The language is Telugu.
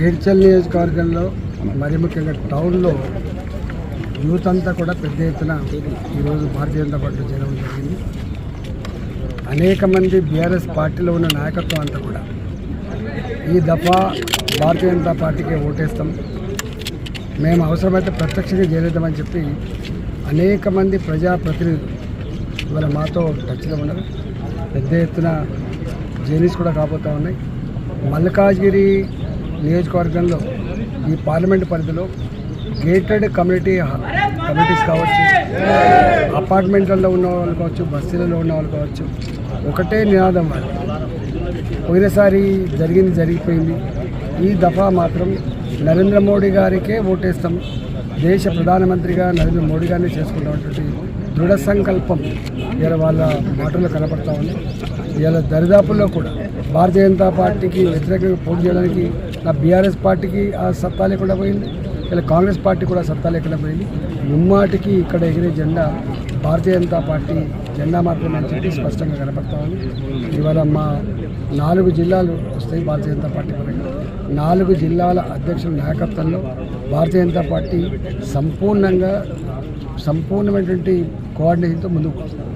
మేడ్చల్ నియోజకవర్గంలో మరి ముఖ్యంగా టౌన్లో యూత్ అంతా కూడా పెద్ద ఎత్తున ఈరోజు భారతీయ జనతా పార్టీలో చేరడం జరిగింది. అనేక మంది బీఆర్ఎస్ పార్టీలో ఉన్న నాయకత్వం అంతా కూడా ఈ దఫా భారతీయ జనతా పార్టీకి ఓటేస్తాం. మేము అవసరమైతే ప్రత్యక్షంగా చేరేద్దామని చెప్పి అనేక మంది ప్రజాప్రతినిధులు ఇవాళ మాతో టచ్లో ఉన్నారు. పెద్ద ఎత్తున జర్నీస్ కూడా కాబోతూ ఉన్నాయి. మల్కాజ్గిరి నియోజకవర్గంలో ఈ పార్లమెంట్ పరిధిలో గేటెడ్ కమ్యూనిటీ కమ్యూనిటీస్ కావచ్చు అపార్ట్మెంట్లలో ఉన్న వాళ్ళు కావచ్చు బస్తీలలో ఉన్న వాళ్ళు కావచ్చు ఒకటే నినాదం వాళ్ళు పోయినసారి జరిగింది జరిగిపోయింది. ఈ దఫా మాత్రం నరేంద్ర మోడీ గారికే ఓటేస్తాం. దేశ ప్రధానమంత్రిగా నరేంద్ర మోడీ గారిని చేసుకున్నటువంటి దృఢ సంకల్పం ఇలా వాళ్ళ మాటల్లో కనపడతా ఉంది. ఇలా దరిదాపుల్లో కూడా భారతీయ జనతా పార్టీకి వ్యతిరేకంగా పోటీ చేయడానికి నా బీఆర్ఎస్ పార్టీకి ఆ సత్తా లేకుండా పోయింది. ఇలా కాంగ్రెస్ పార్టీ కూడా సత్తా లేకుండా పోయింది. ముమ్మాటికి ఇక్కడ ఎగిరే జెండా భారతీయ జనతా పార్టీ జెండా మాత్రమే అని చెప్పి స్పష్టంగా కనపడతా ఉంది. ఇవాళ మా నాలుగు జిల్లాలు వస్తాయి భారతీయ జనతా పార్టీ పరంగా. నాలుగు జిల్లాల అధ్యక్షుల నాయకత్వంలో భారతీయ జనతా పార్టీ సంపూర్ణంగా సంపూర్ణమైనటువంటి కోఆర్డినేషన్తో ముందుకు పోతుంది